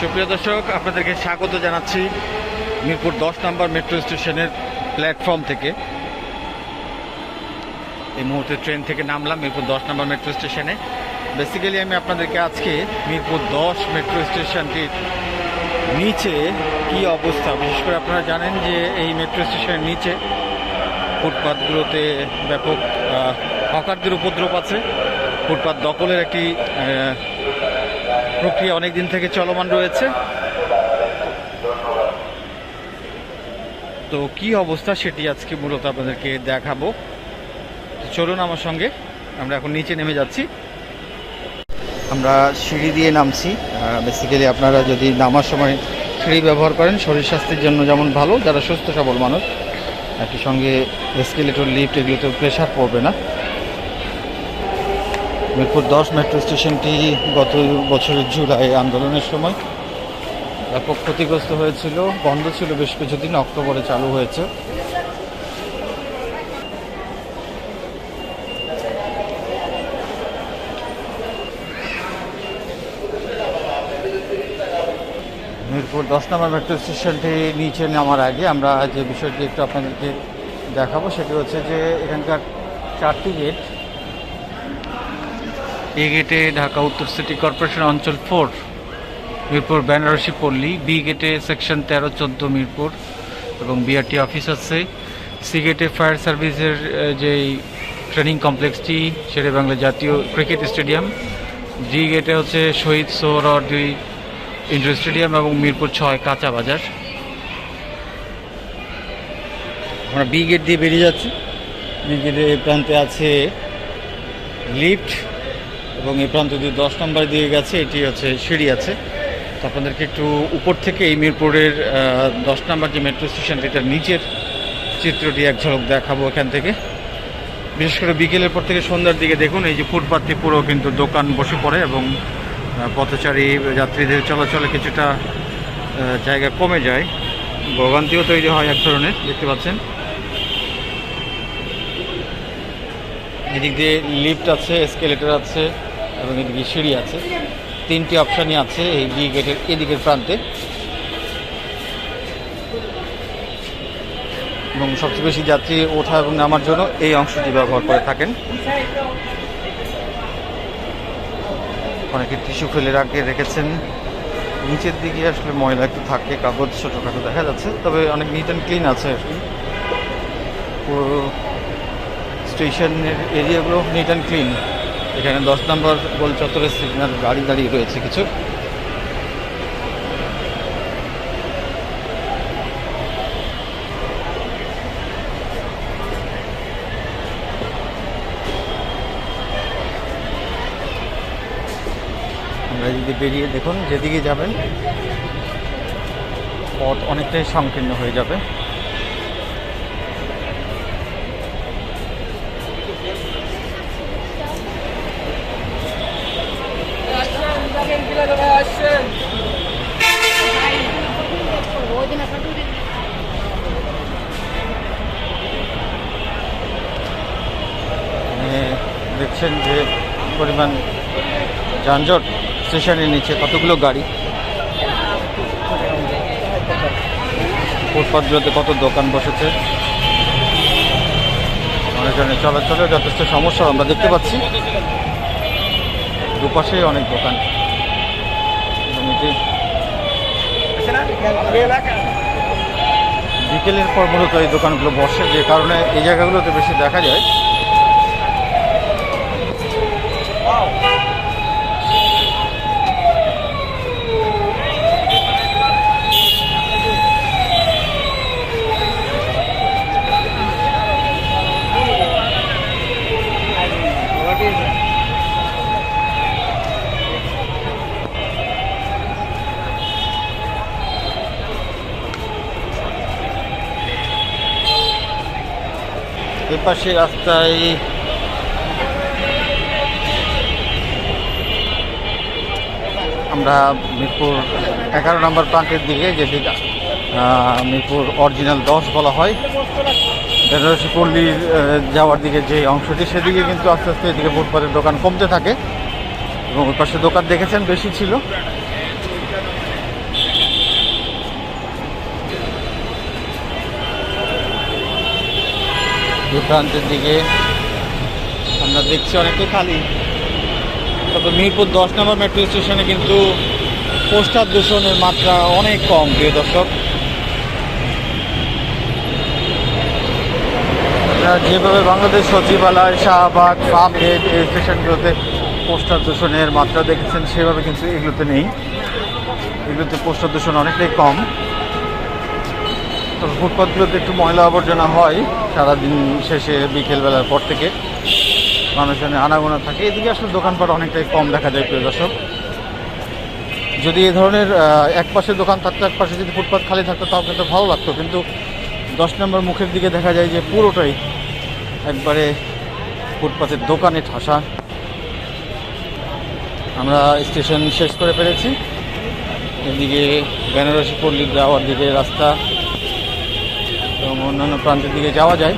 সুপ্রিয় দর্শক, আপনাদেরকে স্বাগত জানাচ্ছি মিরপুর দশ নম্বর মেট্রো স্টেশনের প্ল্যাটফর্ম থেকে। এই মুহূর্তে ট্রেন থেকে নামলাম মিরপুর দশ নম্বর মেট্রো স্টেশনে। বেসিক্যালি আমি আপনাদেরকে আজকে মিরপুর দশ মেট্রো স্টেশনটির নিচে কি অবস্থা? বিশেষ করে আপনারা জানেন যে এই মেট্রো স্টেশনের নিচে ফুটপাথগুলোতে ব্যাপক হকারদের উপদ্রব আছে। ফুটপাথ দখলের একটি প্রক্রিয়া অনেক দিন থেকে চলমান রয়েছে। তো কি অবস্থা সেটি আজকে মূলত আপনাদেরকে দেখাবো। চলুন আমার সঙ্গে, আমরা এখন নিচে নেমে যাচ্ছি। আমরা সিঁড়ি দিয়ে নামছি। বেসিক্যালি আপনারা যদি নামার সময় সিঁড়ি ব্যবহার করেন, শরীর স্বাস্থ্যের জন্য যেমন ভালো, যারা সুস্থ সবল মানুষ, একই সঙ্গে এসকেলেটর লিফট এগুলোতে প্রেশার পড়বে না। মিরপুর দশ মেট্রো স্টেশনটি গত বছরের জুলাই আন্দোলনের সময় ব্যাপক ক্ষতিগ্রস্ত হয়েছিল, বন্ধ ছিল বেশ কিছুদিন, অক্টোবরে চালু হয়েছে। মিরপুর দশ নম্বর মেট্রো স্টেশনটি নিচে নামার আগে আমরা যে বিষয়টি একটু আপনাদেরকে দেখাবো, সেটি হচ্ছে যে এখানকার চারটি গেট এ গেটে ঢাকা উত্তর সিটি কর্পোরেশন অঞ্চল ফোর মিরপুর, বেনারসি, পল্লী বি গেটে সেকশন তেরো, চোদ্দ, মিরপুর এবং বিআরটি অফিস আছে। সি গেটে ফায়ার সার্ভিসের যেই ট্রেনিং কমপ্লেক্সটি শেরে বাংলা জাতীয় ক্রিকেট স্টেডিয়াম ডি গেটে হচ্ছে শহীদ সোহর দুই ইন্ডোর স্টেডিয়াম এবং মিরপুর ছয়, কাঁচা বাজার। আমরা বি গেট দিয়ে বেরিয়ে যাচ্ছি। বি গেটের প্রান্তে আছে লিফট এবং এই প্রান্ত দিয়ে দশ নম্বর দিয়ে গেছে, এটি হচ্ছে সিঁড়ি আছে। তো আপনাদেরকে একটু উপর থেকে এই মিরপুরের দশ নম্বর যে মেট্রো স্টেশন এটার নিচের চিত্রটি এক ঝলক দেখাবো এখান থেকে। বিশেষ করে বিকেলের পর থেকে সন্ধ্যার দিকে দেখুন, এই যে ফুটপাথটি পুরো কিন্তু দোকান বসে পড়ে এবং পথচারী, যাত্রীদের চলাচলে কিছুটা জায়গা কমে যায়। ভোগান্তিও তৈরি হয় এক ধরনের, দেখতে পাচ্ছেন। এদিক দিয়ে লিফট আছে এসকেলেটর আছে। এবং এদিকে সিঁড়ি আছে। তিনটি অপশানই আছে এই বি গেটের, এদিকের প্রান্তে। এবং সবচেয়ে বেশি যাত্রী ওঠা এবং নামার জন্য এই অংশটি ব্যবহার করে থাকেন। অনেকে টিস্যু ফেলে রাখে, রেখেছেন। নিচের দিকে আসলে ময়লা একটু থাকে, কাগজ ছোটোখাটো দেখা যাচ্ছে, তবে অনেক নিট অ্যান্ড ক্লিন আছে কি। পুরো স্টেশনের এরিয়াগুলো নিট অ্যান্ড ক্লিন এখানে দশ নম্বর গোল চত্বরের সিগন্যাল গাড়ি দাঁড়িয়ে রয়েছে কিছু। আমরা যদি বেরিয়ে দেখুন, যেদিকে যাবেন, পথ অনেকটাই সংকীর্ণ হয়ে যাবে। দেখছেন যে পরিমাণ যানজট স্টেশনের নিচে, কতগুলো গাড়ি? ফুটপাথগুলোতে কত দোকান বসেছে? অনেকজনের চলাচলে যথেষ্ট সমস্যা আমরা দেখতে পাচ্ছি। দুপাশেই অনেক দোকান। বিকেলের পর মূলত এই দোকানগুলো বসে, যে কারণে এই জায়গাগুলোতে বেশি দেখা যায়। এপাশে রাস্তায় আমরা মিরপুর এগারো নম্বর প্রান্তের দিকে আহ, মিরপুর অরিজিনাল দশ বলা হয় বেনারসি পল্লীর যাওয়ার দিকে যে অংশটি সেদিকে কিন্তু আস্তে আস্তে এদিকে ফুটপাতের দোকান কমতে থাকে এবং ওই পাশে দোকান দেখেছেন বেশি ছিল। প্রান্তের দিকে। আমরা দেখছি অনেকটাই খালি। তবে মিরপুর দশ নম্বর মেট্রো স্টেশনে কিন্তু পোস্টার দূষণের মাত্রা অনেক কম, প্রিয় দর্শক। যেভাবে বাংলাদেশ সচিবালয়, শাহবাগ ফার্ম গেট এই স্টেশনগুলোতে পোস্টার দূষণের মাত্রা দেখেছেন, সেভাবে কিন্তু এগুলোতে নেই। এগুলোতে পোস্টার দূষণ অনেকটাই কম। তো ফুটপাথগুলোতে একটু ময়লা আবর্জনা হয় সারাদিন শেষে বিকেলবেলার পর থেকে। মানুষজনের আনাগোনা থাকে। এদিকে আসলে দোকানপাট অনেকটাই কম দেখা যায়, প্রিয় দর্শক। যদি এ ধরনের এক পাশে দোকান থাকতো, এক পাশে যদি ফুটপাথ খালি থাকতো, তাও কিন্তু ভালো লাগতো। কিন্তু দশ নম্বর মুখের দিকে দেখা যায় যে পুরোটাই একবারে ফুটপাথের দোকানে ঠাসা। আমরা স্টেশন শেষ করে ফেলেছি। এদিকে বেনারসি পল্লী যাওয়ার দিকে রাস্তা। এবং অন্যান্য প্রান্তের দিকে যাওয়া যায়।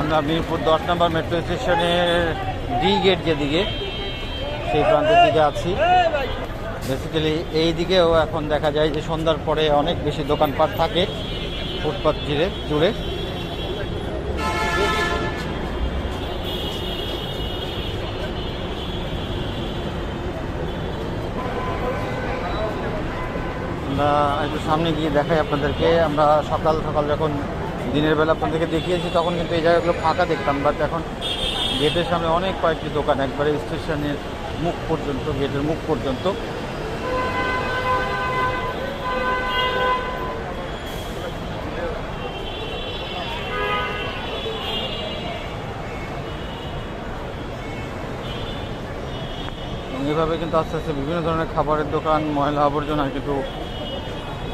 আমরা মিরপুর দশ নম্বর মেট্রো স্টেশনের ডি গেট যেদিকে, সেই প্রান্তের দিকে আছি। বেসিক্যালি এই দিকেও এখন দেখা যায় যে সন্ধ্যার পরে অনেক বেশি দোকানপাট থাকে ফুটপাথ জুড়ে জুড়ে। আমরা একটু সামনে গিয়ে দেখাই আপনাদেরকে। আমরা সকাল সকাল যখন দিনের বেলা আপনাদেরকে দেখিয়েছি, তখন কিন্তু এই জায়গাগুলো ফাঁকা দেখতাম। বাট এখন গেটের সামনে অনেক কয়েকটি দোকান, একবারে স্টেশনের মুখ পর্যন্ত, গেটের মুখ পর্যন্ত। এভাবে কিন্তু আস্তে আস্তে বিভিন্ন ধরনের খাবারের দোকান, ময়লা আবর্জনা কিন্তু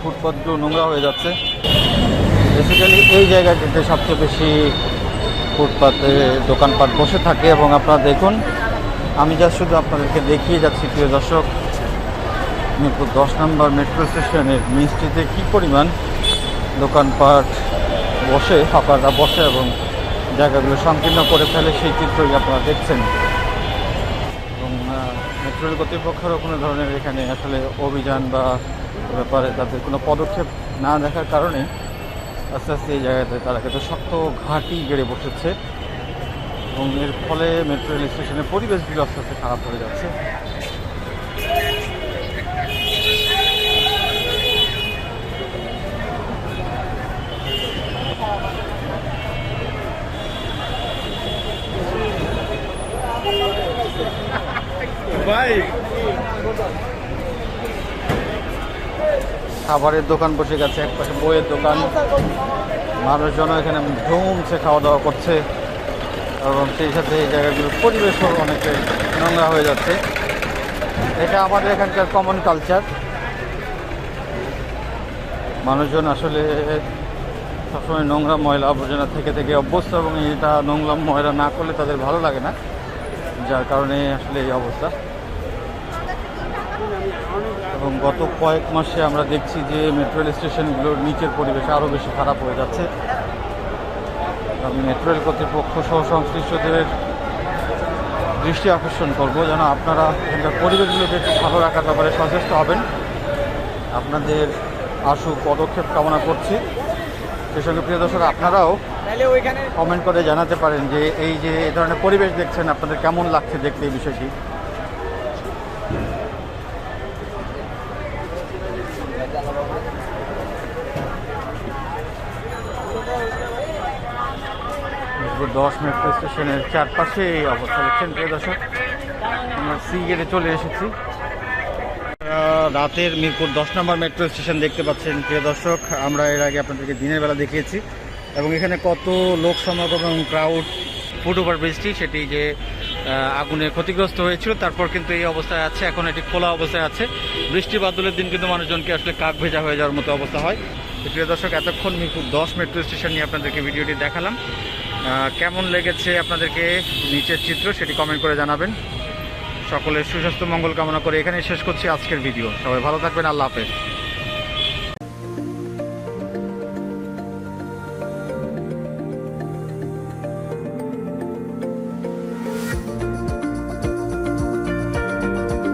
ফুটপাথগুলো নোংরা হয়ে যাচ্ছে। বেসিক্যালি এই জায়গাটিতে সবচেয়ে বেশি ফুটপাতে দোকানপাট বসে থাকে এবং আপনারা দেখুন, আমি যা শুধু আপনাদেরকে দেখিয়ে যাচ্ছি, প্রিয় দর্শক। মিরপুর দশ নম্বর মেট্রো স্টেশনের মিষ্টিতে কী পরিমাণ দোকানপাট বসে হকাররা বসে এবং জায়গাগুলো সংকীর্ণ করে ফেলে, সেই চিত্রই আপনারা দেখছেন। রেল কর্তৃপক্ষেরও কোনো ধরনের এখানে আসলে অভিযান বা ব্যাপারে তাদের কোনো পদক্ষেপ না দেখার কারণে আস্তে আস্তে এই জায়গাতে তারা কিন্তু শক্ত ঘাঁটি গেড়ে বসেছে। এবং এর ফলে মেট্রো রেল স্টেশনের পরিবেশগুলো আস্তে আস্তে খারাপ হয়ে যাচ্ছে। খাবারের দোকান বসে গেছে, এক পাশে বইয়ের দোকান। মানুষজন এখানে ধুমছে খাওয়া দাওয়া করছে। এবং সেই সাথে এই জায়গাগুলোর পরিবেশও অনেকটাই নোংরা হয়ে যাচ্ছে। এটা আমাদের এখানকার কমন কালচার মানুষজন আসলে সবসময় নোংরা ময়লা আবর্জনা থেকে থেকে অভ্যস্ত, এবং এটা নোংরা ময়লা না করলে তাদের ভালো লাগে না, যার কারণে আসলে এই অবস্থা। এবং গত কয়েক মাসে আমরা দেখছি যে মেট্রো রেল স্টেশনগুলোর নিচের পরিবেশ আরও বেশি খারাপ হয়ে যাচ্ছে। আমি মেট্রো রেল কর্তৃপক্ষ সহ সংশ্লিষ্টদের দৃষ্টি আকর্ষণ করব। যেন আপনারা এখানকার পরিবেশগুলোকে একটু ভালো রাখার ব্যাপারে সচেষ্ট হবেন। আপনাদের আশু পদক্ষেপ কামনা করছি। সেই সঙ্গে প্রিয় দর্শক আপনারাও কমেন্ট করে জানাতে পারেন যে এই যে এ ধরনের পরিবেশ দেখছেন আপনাদের কেমন লাগছে দেখতে এই বিষয়টি মিরপুর দশ মেট্রো স্টেশনের চারপাশে এই অবস্থা দেখছেন প্রিয় দর্শক। আমরা সি গেটে চলে এসেছি। রাতের মিরপুর দশ নম্বর মেট্রো স্টেশন দেখতে পাচ্ছেন প্রিয় দর্শক। আমরা এর আগে আপনাদেরকে দিনের বেলা দেখিয়েছি। এবং এখানে কত লোক সমাগম এবং ক্রাউড ফুট ওভার ব্রিজটি সেটি যে আগুনে ক্ষতিগ্রস্ত হয়েছিল তারপর কিন্তু এই অবস্থায় আছে। এখন এটি খোলা অবস্থায় আছে। বৃষ্টি বাদলের দিন কিন্তু মানুষজনকে আসলে কাক ভেজা হয়ে যাওয়ার মতো অবস্থা হয়। প্রিয় দর্শক এতক্ষণ মিরপুর দশ মেট্রো স্টেশন নিয়ে আপনাদেরকে ভিডিওটি দেখালাম। কেমন লেগেছে আপনাদেরকে নিচের চিত্র সেটি কমেন্ট করে জানাবেন। সকলের সুস্বাস্থ্য, মঙ্গল কামনা করে এখানে শেষ করছি আজকের ভিডিও সবাই ভালো থাকবেন, আল্লাহ হাফেজ।